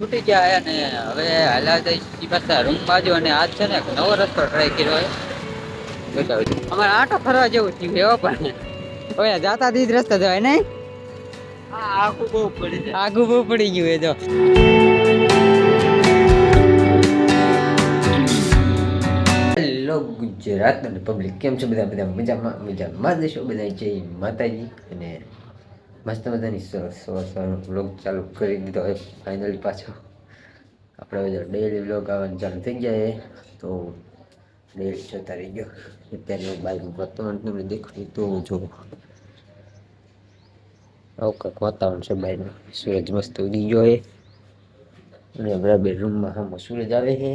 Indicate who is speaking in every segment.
Speaker 1: છૂટી ગયા અને હવે હાલા જઈ પાછા રૂમ બાજુ અને આજ છે ને એક નવો રસ્તો ટ્રાય કર્યો હોય બતાવું છું. અમારે આટો ફરવા જેવું થયું એવો પણ. હવે જાતા દીધ જ રસ્તો જવાય નહીં?
Speaker 2: આખું બહુ પડી જાય.
Speaker 1: આગું બહુ પડી ગયું એ તો. હેલો ગુજરાત પબ્લિક કેમ છો બધા? બધા મજામાં? મજામાં દેશો બધા જય માતાજી અને મસ્ત મજાની સવાર સવાર સવારનો વ્લોગ ચાલુ કરી દીધો હોય ફાઇનલી પાછો આપણે બધા ડેલી વ્લોગ આવવાનું ચાલુ થઈ ગયા એ તો ડેલી જોતા રહી ગયો અત્યારે બાઈક વાતાવરણ તમને દેખાડું તો જો આવું કંઈક વાતાવરણ છે બહારનું સૂરજ મસ્ત ઉગી ગયો છે અને આપણા બેડરૂમમાં હા સૂરજ આવે છે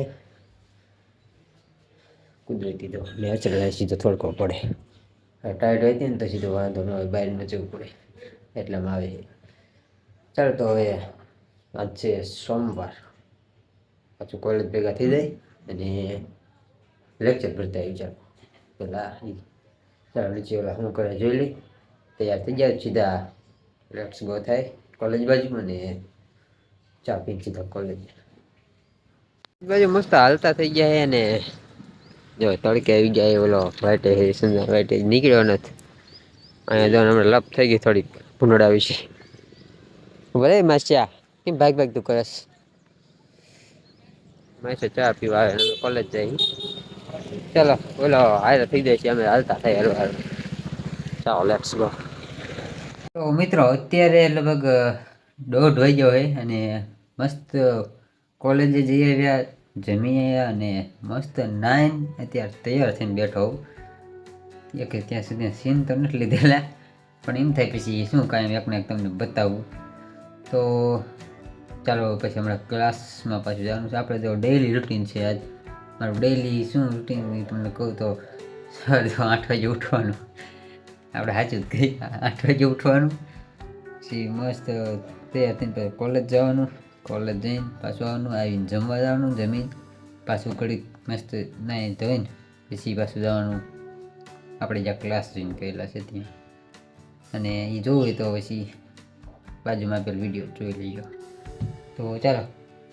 Speaker 1: કુદરતી તો નેચરલ સીધો થોડકો પડે ટાઈટ હોય ને તો સીધો વાંધો ન હોય બહાર ન જવું પડે એટલામાં આવે ચાલ તો હવે આજ છે સોમવાર. પાછું કોલેજ ભેગા થઈ જાય અને લેક્ચર ભરતા આવી ચાલો. પેલા ચાલ નીચે ઓલા શું કરે જોઈ લઈ તૈયાર થઈ જાય સીધા લેટ્સ ગો થાય કોલેજ બાજુમાં અને ચા પી સીધા કોલેજ બાજુ મસ્ત હાલતા થઈ ગયા છે અને જો તડકે આવી ગયા ઓલો વાટે સંજા વાટે, નીકળ્યો નથી. અહીંયા જો હમણાં લપ થઈ ગઈ થોડીક. ભૂંડા વિશે ભલે માસ્યા કેમ ભાગ ભાગ તું કરસ? માસે ચા પીવા આવે કોલેજ જાય ચાલો, ઓલો હારે થઈ જાય છે, અમે હાલતા થાય હાલો, હાલ. ચાલો લેટ્સ ગો તો મિત્રો, અત્યારે લગભગ દોઢ વાગ્યો હોય અને મસ્ત કોલેજે જઈ આવ્યા, જમી આવ્યા અને મસ્ત નાઈન અત્યારે તૈયાર થઈને બેઠો એક ત્યાં સુધી સીન તો નથી લીધેલા. પણ એમ થાય પછી શું કાંઈ એકને એક તમને બતાવું. તો ચાલો પછી હમણાં ક્લાસમાં પાછું જવાનું છે. આપણે તો ડેઈલી રૂટીન છે આજ. મારું ડેઈલી શું રૂટીન તમને કહું તો સવારે તો આઠ વાગે ઉઠવાનું. આપણે સાચું જ કહી આઠ વાગે ઉઠવાનું. પછી મસ્ત તૈયાર થઈને પછી કોલેજ જવાનું. કોલેજ જઈને પાછું આવવાનું, આવીને જમવા જવાનું, જમીન પાછું કડીક મસ્ત નાઈ ધોઈને પછી પાછું જવાનું. આપણે જ્યાં ક્લાસ જોઈને કહેલા છે ત્યાં. અને એ જોવું હોય તો પછી બાજુમાં પેલો વીડિયો જોઈ લઈજો તો ચાલો,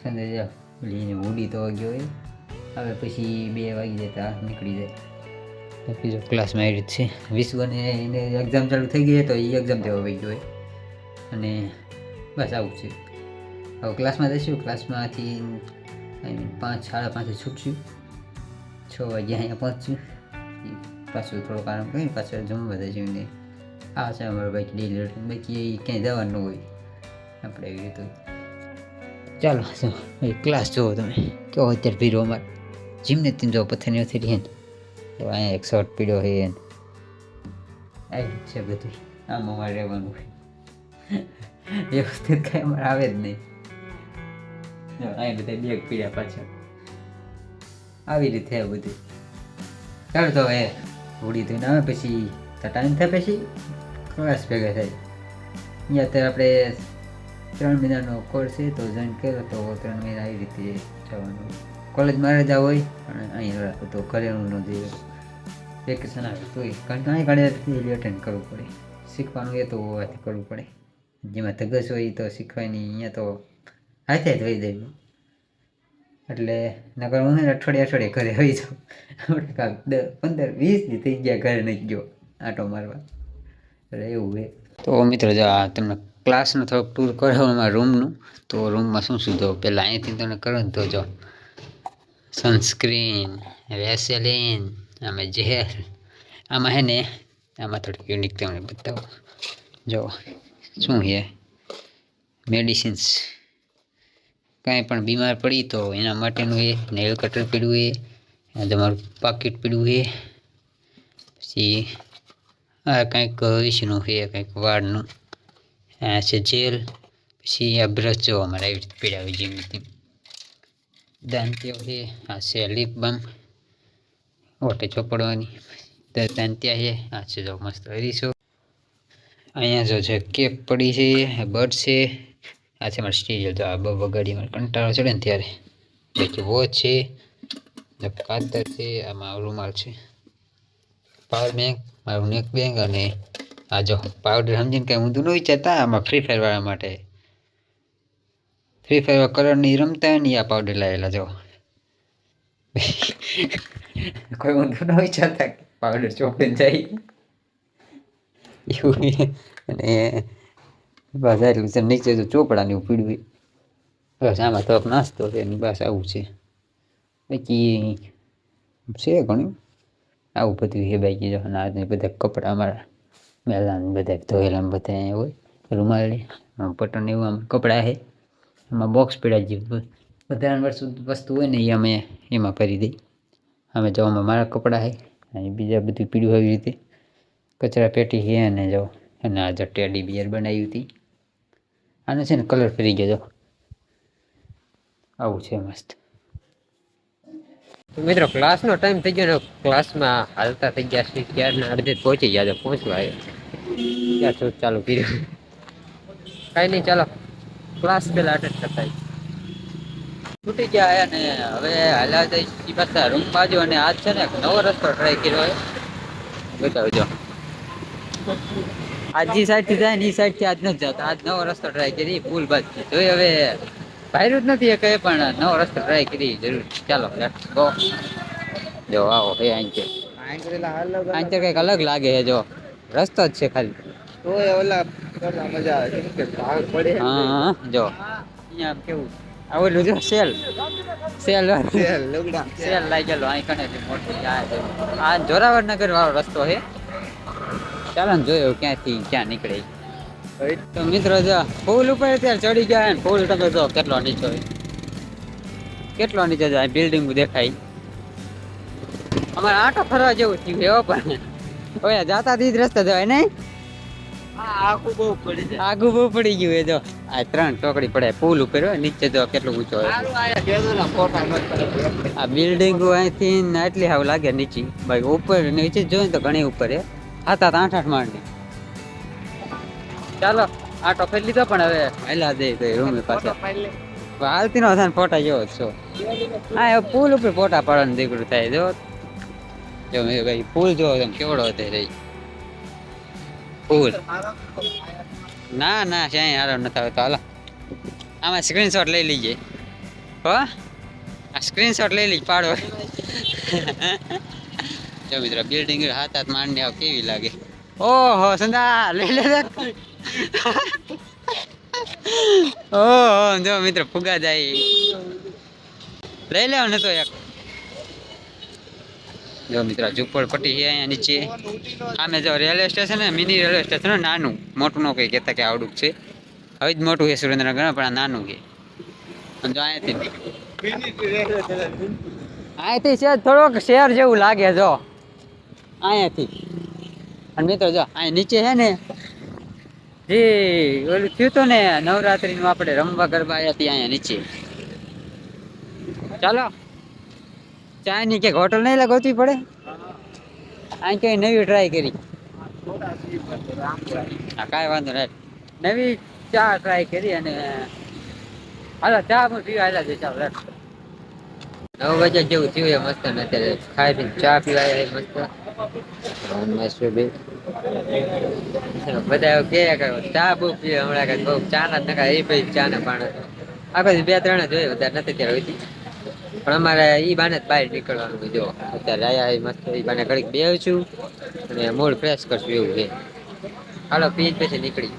Speaker 1: સંજય જાઓ લઈને ઉડી તો ગયો હોય હવે પછી બે વાગી જતા નીકળી જાય. બીજો ક્લાસમાં રીત છે વિશ્વને એને એક્ઝામ ચાલુ થઈ ગઈ તો એ એક્ઝામ દેવા વહી ગયો અને બસ આવું છે. હવે ક્લાસમાં જઈશું. ક્લાસમાંથી આઈ મીન પાંચ, સાડા પાંચે છૂટશું. છ વાગે અહીંયા પહોંચશું. પાછું થોડુંક આરામ કરીને પાછળ જમવા જઈશું આ છે અમારે બાઈક ડેલી બાકી ક્યાંય જવાનું હોય. આપણે એવી રીતે. ચાલો શું ક્લાસ જુઓ તમે. કેવો અત્યારે ભીરો અમારે. જીમને તીમ જો પથ્થરની નથી રહે તો અહીંયા એક શોર્ટ પીડ્યો છે એને. આવી છે બધું. આમ અમારે રહેવાનું વ્યવસ્થિત કાંઈ અમારે આવે જ નહીં. જો અહીં બધા બેગ પીડ્યા પાછળ. આવી રીતે આ બધું. ચાલો, તો હવે હોળી ધોઈને આવે, પછી ટાઈમ થાય પછી. ક્લાસ ભેગા થાય. અહીંયા અત્યારે આપણે ત્રણ મહિનાનો કોર્સ છે, તો જોઈન કર્યો તો ત્રણ મહિના આવી રીતે જવાનું. કોલેજમાં રજા હોય, પણ અહીં રાખો તો ઘરે હું ન જઈએ. વેકેશન આવે તો ઘણી ઘણી અટેન્ડ કરવું પડે. શીખવાનું એ તો હોવાથી કરવું પડે. જેમાં ધગસ હોય તો શીખવાની અહીંયા તો હાથે જ વહી જાય. એટલે નકર હું અઠવાડિયે અઠવાડિયે ઘરે આવી જાઉં. પંદર, વીસ દી થઈ ગયા ઘરે નહીં ગયો આટો મારવા. એવું છે. તો મિત્રો, જો આ તમને ક્લાસનો થોડોક ટૂર કરાવો એમાં રૂમનું તો રૂમમાં શું શું જો? પહેલાં અહીંયાથી તમને કરો ને જો સનસ્ક્રીન વેસેલિન અમે ઝેર આમાં હે ને, આમાં થોડીક યુનિક તમને બતાવો. જો, શું છે? મેડિસિન્સ કાંઈ પણ બીમાર પડી તો એના માટેનું એ નેલ કટર પીડવું એ, તમારું પાકીટ પીડવું એ, પછી આ કંઈક વિષનું છે, કંઈક વાળનું. આ છે જેલ. પછી આ બ્રશ જોવા મળે આવી રીતે પીડાવી જેમ તેમ દાંતિયો છે, આ છે લીપ બામ ઓટે ચોપડવાની. દાંતિયા છે, આ છે જો મસ્ત હરીશો. અહીંયા જો છે કેક પડી છે બર્ડ છે. આ છે મારે સ્ટીરિયો તો આ વગાડી મારે કંટાળો ચડે ને ત્યારે. બાકી વોચ છે કાતર છે, આમાં રૂમાલ છે. પાવર બેંક મારું નેક બેંગ અને આ જો પાવડર સમજીને કંઈ ઊંધું ન વિચારતા, આમાં ફ્રી ફાયર વાળા માટે. ફ્રી ફાયર કલરની રમતા ને આ પાવડર લાવેલા, જો. કોઈ ઊંધું ન વિચારતા પાવડર ચોપડીને જાય. એવું અને બસ એટલું નીચે તો ચોપડાની એવું પીડ્યું બસ આમાં તો નાસ્તો છે બસ આવું છે. બાકી છે ઘણું. આવું બધું બાકી જો અને આજની બધા કપડાં અમારા મેલાને બધા ધોયેલા બધા અહીંયા હોય, રૂમાલી પટન એવું આમ કપડાં છે. એમાં બોક્સ પીડા જેવું બધા વસ્તુ હોય ને એ અમે એમાં ભરી દઈ અમે જો અમે મારા કપડાં છે, અને બીજા બધું પીડ્યું આવી રીતે. કચરા પેટી છે અને જો, અને આ જો ટેડી બિયર બનાવી હતી. આને છે ને કલર ફરી ગયો આવું છે મસ્ત. મિત્રો ક્લાસનો ટાઈમ થઈ ગયો ને ક્લાસમાં હાલતા થઈ ગયા છે ક્યારના અડધે પહોંચી ગયા છે, પહોંચવા આવ્યો. ક્યાં ચાલુ કર્યું? કાંઈ નહીં, ચાલો. ક્લાસ પેલા અટેન્ડ કરતા છૂટી ગયા અને હવે હાલ્યા જઈ પાછા રૂમ બાજુ અને આજ છે ને નવો રસ્તો ટ્રાય કર્યો બતાવજો. આજ જે સાઈડથી જાય ને એ સાઈડથી આજ નથી જતા. આજ નવો રસ્તો ટ્રાય કરી, ભૂલ બાદ. જોઈ હવે ભાઈરું જ નથી કઈ પણ નવો રસ્તો ટ્રાય કરી જરૂર. ચાલો લેટ્સ ગો જો આવો હે આંચે. આંચે કંઈક અલગ લાગે છે જો. રસ્તો જ છે ખાલી.
Speaker 2: તોય ઓલા મજા આવે કે ભાગ પડે
Speaker 1: હા હા, જો. અહીંયા કેવું? આવેલું ઓલું જો સેલ. સેલ.
Speaker 2: છે, લુગડા
Speaker 1: સેલ લાગેલો અહીં કણે છે મોટી આ છે. આ જોરાવર નગર વાળો રસ્તો છે. ચાલો ને જોયો ક્યાંથી ક્યાં નીકળે. તો મિત્રો જો ફૂલ ઉપર અત્યારે ચડી ગયા ને ફૂલ તમે જો કેટલો નીચો કેટલો નીચે જાય બિલ્ડિંગ દેખાય. અમારે આટો ફરવા જેવું થયું એવો પણ ઓય જાતા દી જ રસ્તે જવાય નહીં.
Speaker 2: બહુ પડી જાય.
Speaker 1: આગુ બહુ પડી ગયું એ જો. આ ત્રણ ટોકડી પડે પુલ ઉપર હોય નીચે જો કેટલું ઊંચો હોય. આ બિલ્ડિંગ અહીંથી આટલી હાવ લાગે નીચે. ભાઈ ઉપર નીચે જોઈએ ને તો ઘણી ઉપર સાત સાત આઠ આઠ માળની. ચાલો આટો ફેરી લીધો પણ હવે. પહેલા દે તો રૂમ પાસે
Speaker 2: ફોટો
Speaker 1: હાલતી નો થાન ફોટા જેવો જ છો. હા એ પુલ ઉપર ફોટા પાડવાનું દીકરું થાય જો. જો મેં ભાઈ પુલ જો તમે કેવડો હતો રહી. પુલ ના ના ક્યાંય હારો નથી આવતો. હાલો. આમાં સ્ક્રીનશોટ લઈ લીજે. હો? આ સ્ક્રીનશોટ લઈ લઈ પાડો. જો મિત્રો બિલ્ડિંગ હાથ હાથ માંડને આવ કેવી લાગે? ઓહો સંદા લઈ લે લે. ઓહો જો મિત્રો, ફુગા જાય. લઈ લેવો ને તો એક. જો મિત્રો, ઝુંપડપટ્ટી છે અહીંયા નીચે. આમે જો railway station mini railway station નાનું. મોટું ન કઈ કહેતા કે આવડું છે. હવે જ મોટું છે સુરેન્દ્રનગર પણ આ નાનું છે. જો અહીંયાથી અહીંયાથી છે થોડોક શહેર જેવું લાગે, જો. અહીંયાથી. અને મિત્રો, જો, અહીંયા નીચે છે ને જે, ઓલું થયું હતું ને, નવરાત્રીનું આપણે રમવા ગરબા આવ્યા ત્યાં અહીંયા નીચે. ચાલો, ચાયની ક્યાંક હોટલ નહીં લગાવતી પડે? અહીં કઈ નવી ટ્રાય કરી. હા, કાંઈ વાંધો નહીં. નવી ચા ટ્રાય કરી અને, હાલો, ચા પણ પીવા આવેલા છે, ચાલો નવ વાગ્યા જેવું થયું એ મસ્ત ને અત્યારે ખાઈ પીને ચા પીવા મસ્ત. અને મસ્ત બે? બધા કે ચા બહુ પીએ, હમણાં કે બહુ ચા ના નકા એ પછી ચા ને પાણ આખો બે ત્રણ જ હોય વધારે નથી ત્યારે હોતી પણ અમારે ઈ બાને જ બહાર નીકળવાનું જો. અત્યારે આયા એ મસ્ત, ઈ બાને ઘડીક બેહું છું અને મૂડ ફ્રેશ કરશું એવું છે. હાલો પી પછી નીકળી